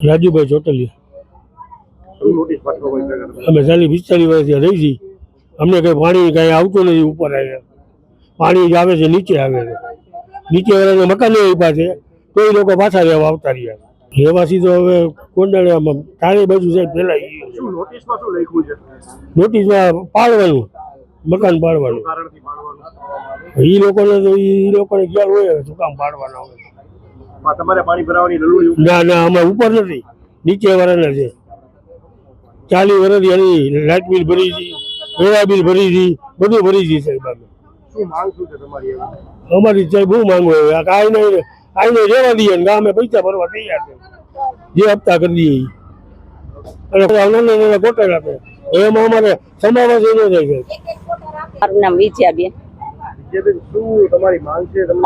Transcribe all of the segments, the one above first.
રાજુભાઈ ચોટલિયા? અમે ચાલી પિસ્તાલીસ વર્ષથી રહી છીએ. અમને કંઈ પાણી કાંઈ આવતું નથી ઉપર આવ્યા પાણી જ આવે છે નીચે આવે છે. નીચે વાળાને મકાન આપ્યા છે. તો એ લોકો પાછા રહેવા આવતા રહ્યા રહેવાસી તો હવે કોંડાળામાં તારે બાજુ સાહેબ ફેલાઈ નોટિસમાં છે. નોટિસમાં પાડવાનું. મકાન પાડવાનું. એ લોકોને તો એ લોકોને ખ્યાલ હોય શું કામ પાડવાના હોય. તમારે પાણી ભરાવાની લલુડી ના ના અમે ઉપર નથી. નીચે વાળાના છે. ચાલી વર્ષ એની લાઇટ બિલ ભરી હતી વેરા બિલ ભરી હતી બધું ભરી હતી સાહેબ અમે શું માંગ શું છે તમારી અમારી સાહેબ બહુ માંગો હવે આ કાંઈ નહીં આઈને રહેવા દઈએ ને અમે પૈસા ભરવા તૈયાર છે. જે હપ્તા કરી દઈએ. અને નાના નાના કોટર આપે એમાં અમારે સમાવેશ એનો થાય છે. મારું નામ વિજયાબેન.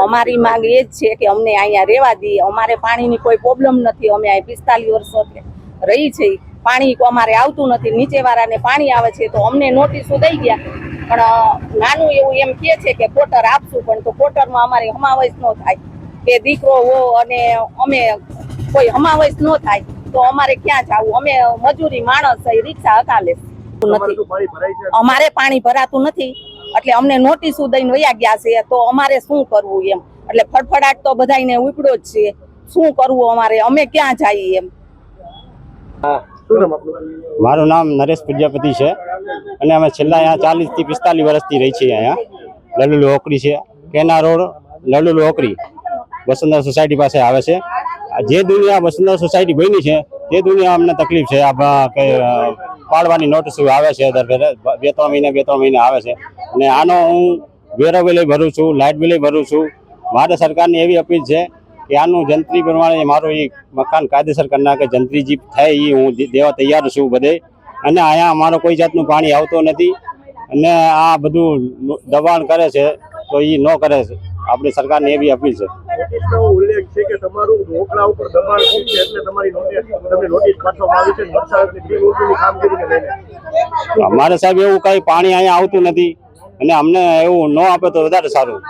અમારી માંગ એ જ છે કે અમને અહીંયા રહેવા દઈએ. અમારે પાણીની કોઈ પ્રોબ્લેમ નથી. અમે અહીં પિસ્તાલીસ વર્ષોથી રહી છે. પાણી અમારે આવતું નથી. નીચેવાળાને પાણી આવે છે તો અમને નોટિસો દઈ ગયા. પણ નાનું એવું એમ કે છે કે કોટર આપશું પણ તો કોટરમાં અમારે હમાવેશ ન થાય. કે દીકરો હો અને અમે કોઈ હમાવેશ ન થાય તો અમારે ક્યાં જવું? અમે મજૂરી માણસ રિક્ષા હકાલે. નથી અમારે પાણી ભરાતું નથી. એટલે અમને નોટિસ દઈને વયા ગયા છે તો અમારે શું કરવું એમ? એટલે ફડફડાટ તો બધાને ઉપડ્યો જ છે. શું કરવું અમારે? અમે ક્યાં જઈએ એમ? મારું નામ નરેશ પ્રજાપતિ છે. અને અમે છેલ્લા અહીંયા ચાલીસથી પિસ્તાલીસ વર્ષથી રહી છીએ અહીંયા. લલુલુ ઓકરી છે. કેના રોડ લલુલુ ઓકરી વસુંધર સોસાયટી પાસે આવે છે. આ જે દુનિયા વસંતરા સોસાયટી બની છે તે દુનિયા અમને તકલીફ છે. આ પાડવાની નોટિસ આવે છે, દર બે ત્રણ મહિને, બે ત્રણ મહિને આવે છે. અને આનો હું વેરો બિલે ભરું છું, લાઇટ બિલે ભરું છું. મારે સરકારની એવી અપીલ છે કે આનું જંત્રી પ્રમાણે મારું એ મકાન કાયદેસર કરી નાખે, જંત્રી જે થાય એ હું દેવા તૈયાર છું બધે. અને અહીંયા અમારો કોઈ જાતનું પાણી આવતો નથી. અને આ બધું દબાણ કરે છે તો એ ન કરે આપણી સરકારને એવી અપીલ છે. ઉલ્લેખ છે કે તમારું ઢોકળા ઉપર દબાણ ખૂબ છે? એટલે તમારી તમને નોટિસ પાઠવવામાં આવી છે વરસાદની બિનઉર્દુની કામગીરીને લઈને અમારે સાહેબ એવું કઈ પાણી અહીંયા આવતું નથી અને અમને એવું ન આપે તો વધારે સારું.